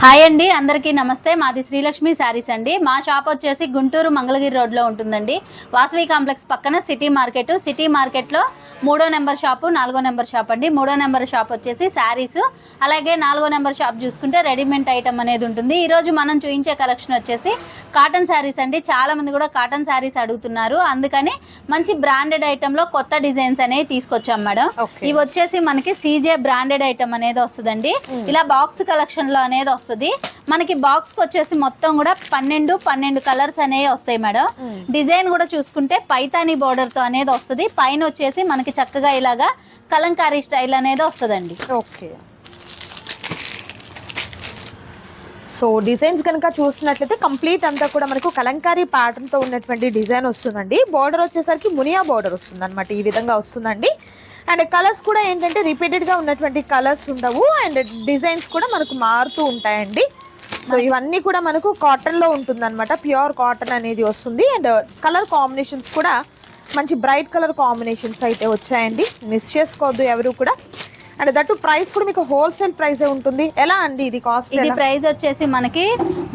Hi అండి అందరికీ నమస్తే. మాది శ్రీలక్ష్మి శారీస్ అండి. మా షాప్ వచ్చేసి గుంటూరు మంగళగిరి రోడ్లో ఉంటుందండి. వాసవి కాంప్లెక్స్ పక్కన సిటీ మార్కెట్. సిటీ మార్కెట్లో మూడో నెంబర్ షాపు నాలుగో నెంబర్ షాప్ అండి. మూడో నెంబర్ షాప్ వచ్చేసి శారీస్. అలాగే నాలుగో నెంబర్ షాప్ చూసుకుంటే రెడీమేడ్ ఐటమ్ అనేది ఉంటుంది. ఈరోజు మనం చూపించే కలెక్షన్ వచ్చేసి కాటన్ శారీస్ అండి. చాలా మంది కూడా కాటన్ శారీస్ అడుగుతున్నారు. అందుకని మంచి బ్రాండెడ్ ఐటమ్లో కొత్త డిజైన్స్ అనేవి తీసుకొచ్చాం మేడం. ఇవి వచ్చేసి మనకి సీజే బ్రాండెడ్ ఐటమ్ అనేది వస్తుందండి. ఇలా బాక్స్ కలెక్షన్లో అనేది వస్తుంది. మనకి బాక్స్కి వచ్చేసి మొత్తం కూడా పన్నెండు పన్నెండు కలర్స్ అనేవి వస్తాయి మేడం. డిజైన్ కూడా చూసుకుంటే పైతానీ బోర్డర్తో అనేది వస్తుంది. పైన వచ్చేసి మనకి చక్కగా ఇలాగా కలంకారీ స్టైల్ అనేది వస్తుందండి. ఓకే. సో డిజైన్స్ కనుక చూసినట్లయితే కంప్లీట్ అంతా కూడా మనకు కలంకారీ pattern తో ఉన్నటువంటి డిజైన్ వస్తుందండి. బార్డర్ వచ్చేసరికి మునియా బార్డర్ వస్తుంది అనమాట ఈ విధంగా వస్తుందండి. అండ్ కలర్స్ కూడా ఏంటంటే రిపీటెడ్గా ఉన్నటువంటి కలర్స్ ఉండవు. అండ్ డిజైన్స్ కూడా మనకు మారుతూ ఉంటాయండి. సో ఇవన్నీ కూడా మనకు కాటన్లో ఉంటుందన్నమాట. ప్యూర్ కాటన్ అనేది వస్తుంది. అండ్ కలర్ కాంబినేషన్స్ కూడా మంచి బ్రైట్ కలర్ కాంబినేషన్స్ అయితే వచ్చాయండి. మిస్ చేసుకోవద్దు ఎవరు కూడా. అండ్ దట్టు ప్రైస్ కూడా మీకు హోల్సేల్ ప్రైసే ఉంటుంది? ఎలా అండి ఇది కాస్ట్? ఇది ప్రైస్ వచ్చేసి మనకి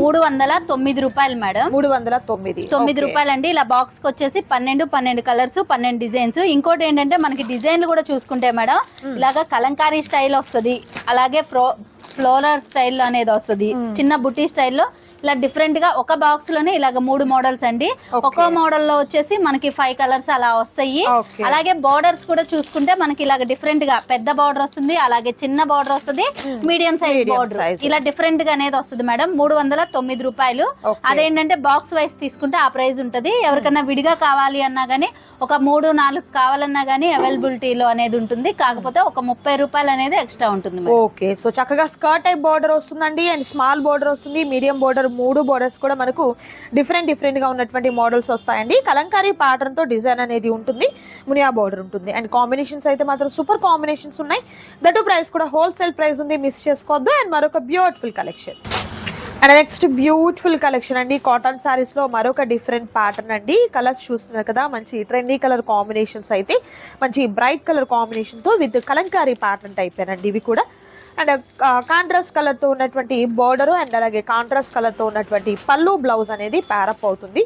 మూడు వందల తొమ్మిది రూపాయలు మేడం. మూడు వందల తొమ్మిది. తొమ్మిది రూపాయలు అండి ఇలా బాక్స్కి వచ్చేసి పన్నెండు పన్నెండు కలర్స్ పన్నెండు డిజైన్స్ ఇంకోటి ఏంటంటే మనకి డిజైన్లు కూడా చూసుకుంటే మేడం ఇలాగా కలంకారీ స్టైల్ వస్తుంది. అలాగే ఫ్లో ఫ్లోరల్ స్టైల్ అనేది వస్తుంది. చిన్న బుట్టి స్టైల్లో ఇలా డిఫరెంట్గా ఒక బాక్స్లోనే ఇలాగ మూడు మోడల్స్ అండి. ఒక్కో మోడల్లో వచ్చేసి మనకి ఫైవ్ కలర్స్ అలా వస్తాయి. అలాగే బార్డర్స్ కూడా చూసుకుంటే మనకి ఇలాగ డిఫరెంట్గా పెద్ద బార్డర్ వస్తుంది అలాగే చిన్న బార్డర్ వస్తుంది మీడియం సైజ్ బార్డర్. ఇలా డిఫరెంట్గా అనేది వస్తుంది మేడం మూడు వందల తొమ్మిది రూపాయలు. అదేంటంటే బాక్స్ వైస్ తీసుకుంటే ఆ ప్రైస్ ఉంటది ఎవరికైనా విడిగా కావాలి అన్నా గానీ ఒక మూడు నాలుగు కావాలన్నా గానీ అవైలబిలిటీలో అనేది ఉంటుంది కాకపోతే ఒక ముప్పై రూపాయలు అనేది ఎక్స్ట్రా ఉంటుంది. ఓకే సో చక్కగా స్కర్ట్ టైప్ బార్డర్ వస్తుందండి అండ్ స్మాల్ బార్డర్ వస్తుంది మీడియం బార్డర్ మూడు బోర్డర్స్ కూడా మనకు డిఫరెంట్ డిఫరెంట్గా ఉన్నటువంటి మోడల్స్ వస్తాయండి. కలంకారీ ప్యాటర్న్తో డిజైన్ అనేది ఉంటుంది. మునియా బార్డర్ ఉంటుంది. అండ్ కాంబినేషన్స్ అయితే మాత్రం సూపర్ కాంబినేషన్స్ ఉన్నాయి. దట్ ప్రైస్ కూడా హోల్సేల్ ప్రైస్ ఉంది. మిస్ చేసుకోవద్దు. అండ్ మరొక beautiful collection and next beautiful collection అండి. కాటన్ సారీస్లో మరొక డిఫరెంట్ ప్యాటర్న్ అండి. కలర్స్ చూస్తున్నారు కదా. మంచి ట్రెండీ కలర్ కాంబినేషన్స్ అయితే మంచి బ్రైట్ కలర్ కాంబినేషన్తో విత్ కలంకారీ ప్యాటర్న్ టైప్ అండి ఇవి కూడా. అండ్ కాంట్రాస్ట్ కలర్తో ఉన్నటువంటి బోర్డర్ అండ్ అలాగే కాంట్రాస్ట్ కలర్తో ఉన్నటువంటి పళ్ళు బ్లౌజ్ అనేది ప్యారప్ అవుతుంది.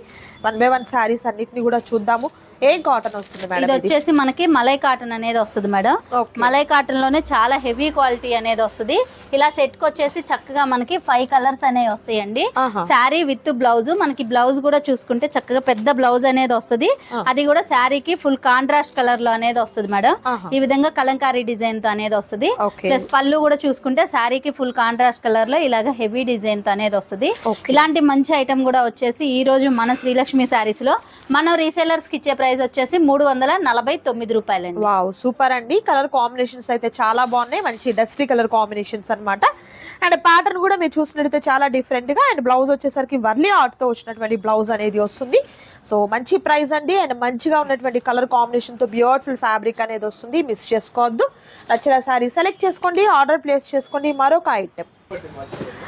వన్ బై వన్ శారీస్ అన్నిటిని కూడా చూద్దాము. ఏం కాటన్ వస్తుంది ఇది మేడం ఇది వచ్చేసి మనకి మలై కాటన్ అనేది వస్తుంది మేడం. మలై కాటన్లోనే చాలా హెవీ క్వాలిటీ అనేది వస్తుంది. ఇలా సెట్కి వచ్చేసి చక్కగా మనకి ఫైవ్ కలర్స్ అనేవి వస్తాయండి. Sari with blouse. మనకి బ్లౌజ్ కూడా చూసుకుంటే చక్కగా పెద్ద బ్లౌజ్ అనేది వస్తుంది. అది కూడా శారీకి ఫుల్ కాంట్రాస్ట్ కలర్లో అనేది వస్తుంది మేడం. ఈ విధంగా కలంకారీ డిజైన్తో అనేది వస్తుంది. ప్లస్ పళ్ళు కూడా చూసుకుంటే శారీకి ఫుల్ కాంట్రాస్ట్ కలర్లో ఇలాగ హెవీ డిజైన్తో అనేది వస్తుంది. ఇలాంటి మంచి ఐటమ్ కూడా వచ్చేసి ఈ రోజు మన శ్రీలక్ష్మి శారీస్లో మనం రీసేలర్స్కి ఇచ్చే ప్రైస్ వచ్చేసి మూడు వందల నలభై తొమ్మిది రూపాయలండి. వావ్ సూపర్ అండి. కలర్ కాంబినేషన్స్ అయితే చాలా బాగున్నాయి. మంచి డస్టీ కలర్ కాంబినేషన్స్ అనమాట అండ్ ప్యాటర్న్ కూడా మీరు చూసినట్టయితే చాలా డిఫరెంట్గా. అండ్ బ్లౌజ్ వచ్చేసరికి వర్లీ ఆర్ట్తో వచ్చినటువంటి బ్లౌజ్ అనేది వస్తుంది. సో మంచి ప్రైస్ అండి. అండ్ మంచిగా ఉన్నటువంటి కలర్ కాంబినేషన్తో బ్యూటిఫుల్ ఫ్యాబ్రిక్ అనేది వస్తుంది. మిస్ చేసుకోవద్దు. నచ్చిన సారీ సెలెక్ట్ చేసుకోండి. ఆర్డర్ ప్లేస్ చేసుకోండి. మరొక item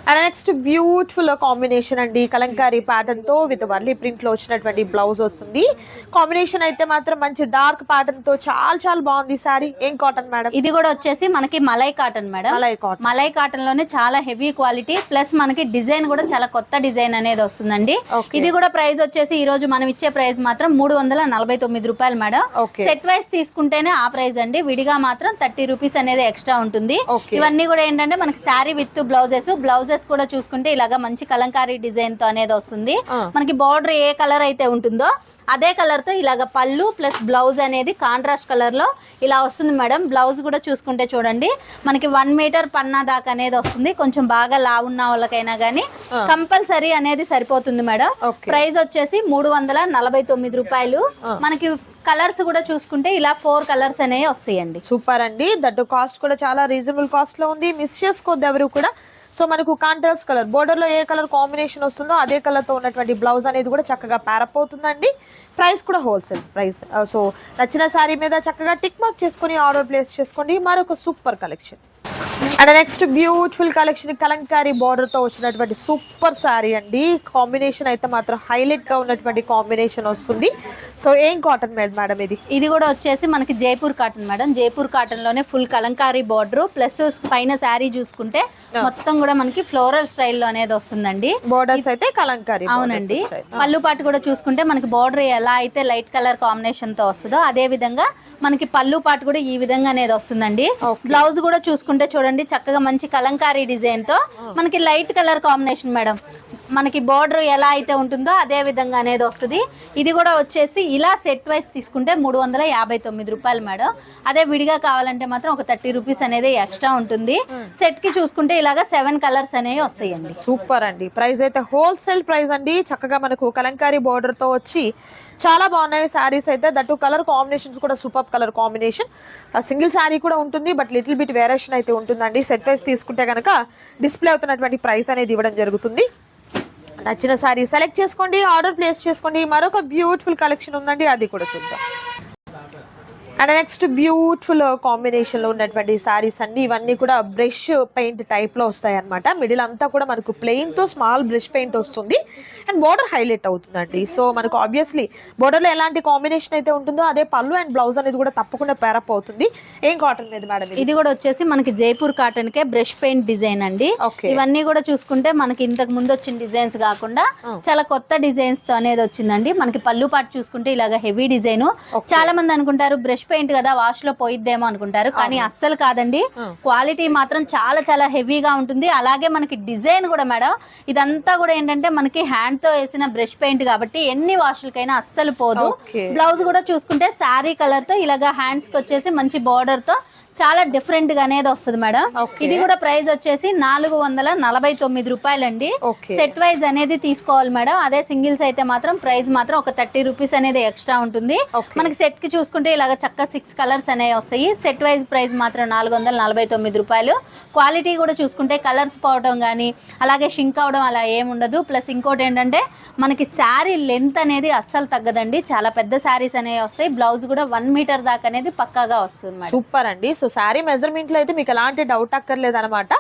and next beautiful combination అండి. కలంకారీ ప్యాటర్న్తో విత్ వర్లీ ప్రింట్లో వచ్చినటువంటి బ్లౌజ్ వస్తుంది. కాంబినేషన్ అయితే మాత్రం మంచి డార్క్ ప్యాటర్న్తో చాలా చాలా బాగుంది సారీ ఏం కాటన్ మేడం ఇది కూడా వచ్చేసి మనకి Malai cotton madam Malai cotton Malai కాటన్లోనే చాలా హెవీ క్వాలిటీ ప్లస్ మనకి డిజైన్ కూడా చాలా కొత్త డిజైన్ అనేది వస్తుందండి. ఇది కూడా ప్రైస్ వచ్చేసి ఈ రోజు మనం ఇచ్చే ప్రైస్ మాత్రం మూడు వందల నలభై తొమ్మిది రూపాయలు మేడం సెట్ వైస్ తీసుకుంటేనే ఆ ప్రైస్ అండి. విడిగా మాత్రం థర్టీ రూపీస్ అనేది ఎక్స్ట్రా ఉంటుంది. ఇవన్నీ కూడా ఏంటంటే మనకి శారీ విత్ బ్లౌజెస్ బ్లౌజెస్ కూడా చూసుకుంటే ఇలాగా మంచి కలంకారీ డిజైన్తో అనేది వస్తుంది. మనకి బార్డర్ ఏ కలర్ అయితే ఉంటుందో అదే కలర్తో ఇలాగ పళ్ళు ప్లస్ బ్లౌజ్ అనేది కాంట్రాస్ట్ కలర్లో ఇలా వస్తుంది మేడం. బ్లౌజ్ కూడా చూసుకుంటే చూడండి. మనకి వన్ మీటర్ పన్నా దాకా అనేది వస్తుంది. కొంచెం బాగా లావున్న వాళ్ళకైనా కానీ. కంపల్సరీ అనేది సరిపోతుంది మేడం. ప్రైస్ వచ్చేసి మూడు వందల నలభై తొమ్మిది రూపాయలు. మనకి కలర్స్ కూడా చూసుకుంటే ఇలా ఫోర్ కలర్స్ అనేవి వస్తాయండి. సూపర్ అండి. దట్టు కాస్ట్ కూడా చాలా రీజనబుల్ కాస్ట్లో ఉంది. మిస్ చేసుకోవద్దు ఎవరు కూడా. సో మనకు కాంట్రాస్ట్ కలర్ బోర్డర్లో ఏ కలర్ కాంబినేషన్ వస్తుందో అదే కలర్తో ఉన్నటువంటి బ్లౌజ్ అనేది కూడా చక్కగా ప్యారప్ అవుతుందండి. ప్రైస్ కూడా హోల్సేల్ ప్రైస్ సో నచ్చిన శారీ మీద చక్కగా టిక్ మార్క్ చేసుకొని ఆర్డర్ ప్లేస్ చేసుకోండి. మరొక super collection and next beautiful collection Kalamkari బార్డర్తో వచ్చినటువంటి సూపర్ సారీ అండి. కాంబినేషన్ అయితే మాత్రం హైలైట్గా ఉన్నటువంటి కాంబినేషన్ వస్తుంది. సో ఏం కాటన్ మీద మేడం ఇది? ఇది కూడా వచ్చేసి మనకి జైపూర్ కాటన్ మేడం జైపూర్ కాటన్లోనే ఫుల్ కలంకారీ బార్డర్ ప్లస్ పైన శారీ చూసుకుంటే మొత్తం కూడా మనకి ఫ్లోరల్ స్టైల్లో అనేది వస్తుందండి. బోర్డర్స్ అయితే కలంకారీ అవునండి. పళ్ళు పాటు కూడా చూసుకుంటే మనకి బార్డర్ ఎలా అయితే లైట్ కలర్ కాంబినేషన్తో వస్తుందో అదే విధంగా మనకి పళ్ళు పాటు కూడా ఈ విధంగా అనేది వస్తుందండి. బ్లౌజ్ కూడా చూసుకుంటే చూడండి చక్కగా మంచి కలంకారీ డిజైన్తో మనకి లైట్ కలర్ కాంబినేషన్ మేడం. మనకి బార్డర్ ఎలా అయితే ఉంటుందో అదే విధంగా అనేది వస్తుంది. ఇది కూడా వచ్చేసి ఇలా సెట్ వైస్ తీసుకుంటే మూడు వందల యాభై తొమ్మిది రూపాయలు మేడం. అదే విడిగా కావాలంటే మాత్రం ఒక థర్టీ రూపీస్ అనేది ఎక్స్ట్రా ఉంటుంది. సెట్కి చూసుకుంటే ఇలాగా సెవెన్ కలర్స్ అనేవి వస్తాయండి. సూపర్ అండి. ప్రైస్ అయితే హోల్సేల్ ప్రైస్ అండి. చక్కగా మనకు కలంకారీ బార్డర్తో వచ్చి చాలా బాగున్నాయి శారీస్ అయితే. దట్టు కలర్ కాంబినేషన్స్ కూడా super colour combination single sari కూడా ఉంటుంది బట్ లిటిల్ బిట్ వేరియేషన్ అయితే ఉంటుందండి. సెట్ వైస్ తీసుకుంటే కనుక డిస్ప్లే అవుతున్నటువంటి ప్రైస్ అనేది ఇవ్వడం జరుగుతుంది. నచ్చిన సారీ సెలెక్ట్ చేసుకోండి ఆర్డర్ ప్లేస్ చేసుకోండి. మరొక బ్యూటిఫుల్ కలెక్షన్ ఉందండి అది కూడా చూద్దాం. అండ్ నెక్స్ట్ బ్యూటిఫుల్ కాంబినేషన్లో ఉన్నటువంటి సారీస్ అన్ని ఇవన్నీ కూడా బ్రష్ పెయింట్ టైప్లో వస్తాయి అనమాట మిడిల్ అంతా కూడా మనకు ప్లెయిన్తో స్మాల్ బ్రష్ పెయింట్ వస్తుంది. అండ్ బోర్డర్ హైలైట్ అవుతుందండి. సో మనకు ఆబ్వియస్లీ బోర్డర్లో ఎలాంటి కాంబినేషన్ అయితే ఉంటుందో అదే పళ్ళు అండ్ బ్లౌజ్ అనేది కూడా తప్పకుండా పేరప్ అవుతుంది. ఏం కాటన్ మీద మేడం ఇది? కూడా వచ్చేసి మనకి జైపూర్ కాటన్ కే బ్రష్ పెయింట్ డిజైన్ అండి. ఓకే ఇవన్నీ కూడా చూసుకుంటే మనకి ఇంతకు ముందు వచ్చిన డిజైన్స్ కాకుండా. చాలా కొత్త డిజైన్స్తో అనేది వచ్చిందండి. మనకి పళ్ళు పాటు చూసుకుంటే ఇలాగ హెవీ డిజైన్. చాలా మంది అనుకుంటారు బ్రష్ పెయింట్ కదా వాష్లో పోయిద్దేమో అనుకుంటారు. కానీ. అస్సలు కాదండి. క్వాలిటీ మాత్రం చాలా చాలా హెవీగా ఉంటుంది. అలాగే మనకి డిజైన్ కూడా మేడం ఇదంతా కూడా ఏంటంటే మనకి హ్యాండ్తో వేసిన బ్రష్ పెయింట్ కాబట్టి ఎన్ని వాషులకైనా అస్సలు పోదు. బ్లౌజ్ కూడా చూసుకుంటే శారీ కలర్తో ఇలాగా హ్యాండ్స్కి వచ్చేసి మంచి బార్డర్తో చాలా డిఫరెంట్గా అనేది వస్తుంది మేడం. ఇది కూడా ప్రైస్ వచ్చేసి నాలుగు వందల నలభై తొమ్మిది రూపాయలండి ఓకే సెట్ వైజ్ అనేది తీసుకోవాలి మేడం. అదే సింగిల్స్ అయితే మాత్రం ప్రైస్ మాత్రం ఒక థర్టీ రూపీస్ అనేది ఎక్స్ట్రా ఉంటుంది. మనకి సెట్కి చూసుకుంటే ఇలాగ చక్క సిక్స్ కలర్స్ అనేవి వస్తాయి. సెట్ వైజ్ ప్రైస్ మాత్రం నాలుగు వందల నలభై తొమ్మిది రూపాయలు. క్వాలిటీ కూడా చూసుకుంటే కలర్స్ పోవడం కానీ అలాగే షింక్ అవడం అలా ఏమి ఉండదు. ప్లస్ ఇంకోటి ఏంటంటే మనకి శారీ లెంత్ అనేది అస్సలు తగ్గదండి. చాలా పెద్ద శారీస్ అనేవి వస్తాయి. బ్లౌజ్ కూడా వన్ మీటర్ దాకా అనేది పక్కాగా వస్తుంది సూపర్ అండి. సో శారీ మెజర్మెంట్లో అయితే మీకు ఎలాంటి డౌట్ అక్కర్లేదు అనమాట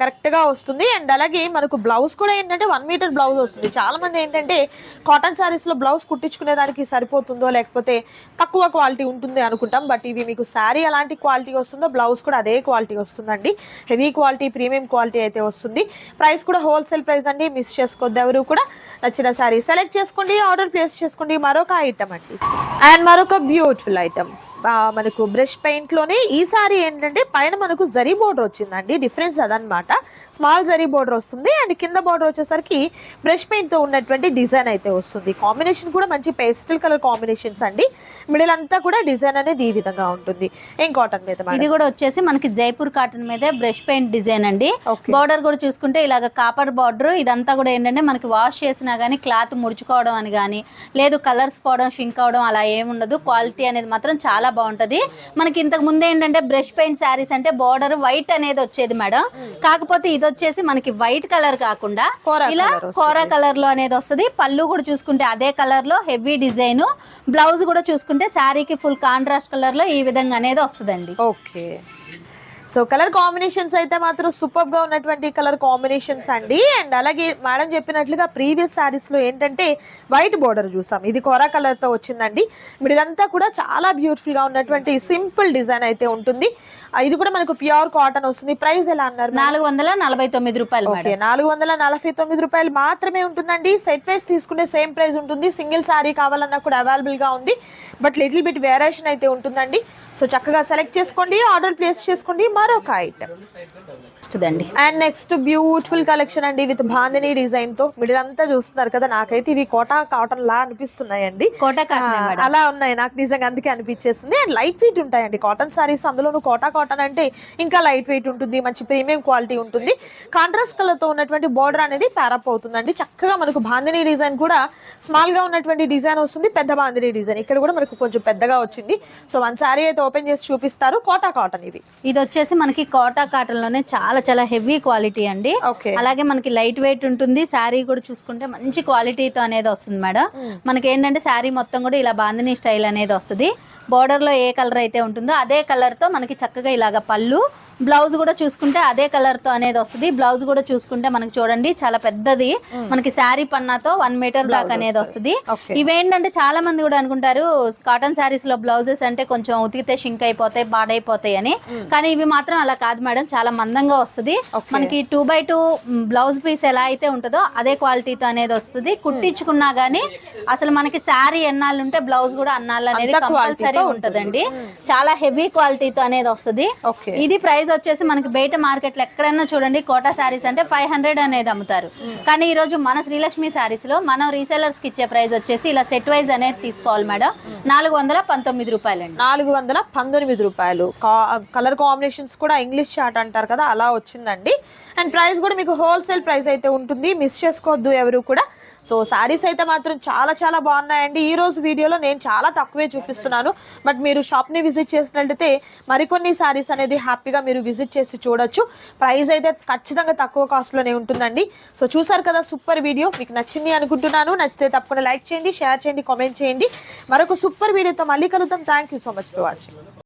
కరెక్ట్గా వస్తుంది. అండ్ అలాగే మనకు బ్లౌజ్ కూడా ఏంటంటే వన్ మీటర్ బ్లౌజ్ వస్తుంది. చాలామంది ఏంటంటే కాటన్ శారీస్లో బ్లౌజ్ కుట్టించుకునే దానికి సరిపోతుందో లేకపోతే తక్కువ క్వాలిటీ ఉంటుంది అనుకుంటాం. బట్ ఇవి మీకు శారీ ఎలాంటి క్వాలిటీ వస్తుందో బ్లౌజ్ కూడా అదే క్వాలిటీ వస్తుందండి. హెవీ క్వాలిటీ ప్రీమియం క్వాలిటీ అయితే వస్తుంది. ప్రైస్ కూడా హోల్సేల్ ప్రైస్ అండి. మిస్ చేసుకోవద్దు ఎవరు కూడా. నచ్చిన శారీ సెలెక్ట్ చేసుకోండి ఆర్డర్ ప్లేస్ చేసుకోండి. మరొక ఐటమ్ అండి. అండ్ మరొక బ్యూటిఫుల్ ఐటమ్ మనకు బ్రష్ పెయింట్లోనే ఈ సారీ ఏంటంటే పైన మనకు జరీ బోర్డర్ వచ్చిందండి. డిఫరెన్స్ అదనమాట స్మాల్ జరీ బోర్డర్ వస్తుంది. అండ్ కింద బోర్డర్ వచ్చేసరికి బ్రష్ పెయింట్తో ఉన్నటువంటి డిజైన్ అయితే వస్తుంది. కాంబినేషన్ కూడా మంచి పేస్టల్ కలర్ కాంబినేషన్స్ అండి. మిడిల్ అంతా కూడా డిజైన్ అనేది ఈ విధంగా ఉంటుంది. ఏం కాటన్ మీద ఇది కూడా వచ్చేసి మనకి జైపూర్ కాటన్ మీదే బ్రష్ పెయింట్ డిజైన్ అండి. బార్డర్ కూడా చూసుకుంటే ఇలాగ కాపర్ బార్డర్ ఇదంతా కూడా ఏంటంటే మనకి వాష్ చేసినా కానీ క్లాత్ ముడుచుకోవడం అని కానీ లేదు కలర్స్ పోవడం షింక్ అవడం అలా ఏముండదు. క్వాలిటీ అనేది మాత్రం చాలా బాగుంటది. మనకి ఇంతకు ముందు ఏంటంటే బ్రష్ పెయింట్ శారీస్ అంటే బార్డర్ వైట్ అనేది వచ్చేది మేడం. కాకపోతే ఇది వచ్చేసి మనకి వైట్ కలర్ కాకుండా ఇలా వస్తుంది. కోరా కలర్లో అనేది వస్తుంది. పళ్ళు కూడా చూసుకుంటే అదే కలర్లో హెవీ డిజైన్ బ్లౌజ్ కూడా చూసుకుంటే శారీకి ఫుల్ కాంట్రాస్ట్ కలర్లో ఈ విధంగా అనేది వస్తుందండి. ఓకే. సో కలర్ కాంబినేషన్స్ అయితే మాత్రం సూపర్గా ఉన్నటువంటి కలర్ కాంబినేషన్స్ అండి. అండ్ అలాగే మేడం చెప్పినట్లుగా ప్రీవియస్ సారీస్లో ఏంటంటే వైట్ బోర్డర్ చూసాం. ఇది కొరా కలర్తో వచ్చిందండి. ఇదంతా కూడా చాలా బ్యూటిఫుల్గా ఉన్నటువంటి సింపుల్ డిజైన్ అయితే ఉంటుంది. ఇది కూడా మనకు ప్యూర్ కాటన్ వస్తుంది. ప్రైస్ ఎలా అన్నారు? నాలుగు వందల నలభై తొమ్మిది రూపాయలు ఓకే నాలుగు వందల నలభై తొమ్మిది రూపాయలు మాత్రమే ఉంటుందండి. సెట్ వైస్ తీసుకుంటే సేమ్ ప్రైస్ ఉంటుంది. సింగిల్ సారీ కావాలన్నా కూడా అవైలబుల్గా ఉంది. బట్ లిటిల్ బిట్ వేరియేషన్ అయితే ఉంటుందండి. సో చక్కగా సెలెక్ట్ చేసుకోండి ఆర్డర్ ప్లేస్ చేసుకోండి. మరొక ఐటమ్ వస్తుందండి అండ్ నెక్స్ట్ బ్యూటిఫుల్ కలెక్షన్ అండి. విత్ బాందిని డిజైన్తో మిడిల్ అంతా చూస్తున్నారు కదా నాకైతే ఇవి కోటా కాటన్ లా అనిపిస్తున్నాయండి. కోట అలా ఉన్నాయి. నాకు నిజంగా అందుకే అనిపించేసింది. అండ్ లైట్ వెయిట్ ఉంటాయండి. కాటన్ సారీస్ అందులోనూ కోటా కాటన్ అంటే ఇంకా లైట్ వెయిట్ ఉంటుంది మంచి ప్రీమియం క్వాలిటీ ఉంటుంది. కాంట్రాస్ట్ కలర్తో ఉన్నటువంటి బార్డర్ అనేది ప్యారప్ అవుతుందండి. చక్కగా మనకు బాందిని డిజైన్ కూడా స్మాల్గా ఉన్నటువంటి డిజైన్ వస్తుంది. పెద్ద బాందిని డిజైన్ ఇక్కడ కూడా మనకు కొంచెం పెద్దగా వచ్చింది. సో వన్ సారీ అయితే ఓపెన్ చేసి చూపిస్తారు. కోటా కాటన్ ఇవి. ఇది వచ్చేసి మనకి కోటా కాటన్లోనే చాలా చాలా హెవీ క్వాలిటీ అండి. అలాగే మనకి లైట్ వెయిట్ ఉంటుంది. శారీ కూడా చూసుకుంటే మంచి క్వాలిటీతో అనేది వస్తుంది మేడం. మనకి ఏంటంటే శారీ మొత్తం కూడా ఇలా బాందిని స్టైల్ అనేది వస్తుంది. బార్డర్లో ఏ కలర్ అయితే ఉంటుందో అదే కలర్తో మనకి చక్కగా ఇలాగ పళ్ళు బ్లౌజ్ కూడా చూసుకుంటే అదే కలర్తో అనేది వస్తుంది. బ్లౌజ్ కూడా చూసుకుంటే మనకి చూడండి చాలా పెద్దది. మనకి శారీ పన్నాతో వన్ మీటర్ దాకా అనేది వస్తది. ఇవేంటంటే చాలా మంది కూడా అనుకుంటారు కాటన్ శారీస్లో బ్లౌజెస్ అంటే కొంచెం ఉతికితే షింక్ అయిపోతాయి పాడైపోతాయి అని. కానీ ఇవి మాత్రం అలా కాదు మేడం చాలా మందంగా వస్తుంది. మనకి two by two blouse piece ఎలా అయితే ఉంటుందో అదే క్వాలిటీతో అనేది వస్తుంది. కుట్టించుకున్నా గానీ అసలు మనకి శారీ ఎన్నాళ్ళు ఉంటే బ్లౌజ్ కూడా అన్నాళ్ళు అనేది కంపల్సరీ ఉంటదండి. ఉంటుంది. చాలా హెవీ క్వాలిటీతో అనేది వస్తుంది. ఇది ప్రైస్ వచ్చేసి మనకి బయట మార్కెట్లో ఎక్కడైనా చూడండి కోటా శారీస్ అంటే ఫైవ్ హండ్రెడ్ అనేది అమ్ముతారు. కానీ ఈ రోజు మన శ్రీలక్ష్మి శారీస్లో మనం రీసెలర్స్కి ఇచ్చే ప్రైస్ వచ్చేసి ఇలా సెట్ వైజ్ అనేది తీసుకోవాలి మేడం. నాలుగు వందల పంతొమ్మిది రూపాయలండి. నాలుగు వందల పంతొమ్మిది రూపాయలు. కలర్ కాంబినేషన్స్ కూడా ఇంగ్లీష్ చార్ట్ అంటారు కదా అలా వచ్చిందండి. అండ్ ప్రైస్ కూడా మీకు హోల్సేల్ ప్రైస్ అయితే ఉంటుంది. మిస్ చేసుకోవద్దు ఎవరు కూడా. సో శారీస్ అయితే మాత్రం చాలా చాలా బాగున్నాయండి. ఈ రోజు వీడియోలో నేను చాలా తక్కువే చూపిస్తున్నాను. బట్ మీరు షాప్ని విజిట్ చేసినట్లయితే మరికొన్ని శారీస్ అనేది హ్యాపీగా మీరు విజిట్ చేసి చూడొచ్చు. ప్రైస్ అయితే ఖచ్చితంగా తక్కువ కాస్ట్లోనే ఉంటుందండి. సో చూసారు కదా సూపర్ వీడియో మీకు నచ్చింది అనుకుంటున్నాను. నచ్చితే తప్పకుండా లైక్ చేయండి షేర్ చేయండి కామెంట్ చేయండి. మరొక సూపర్ వీడియోతో మళ్ళీ కలుద్దాం. Thank you so much for watching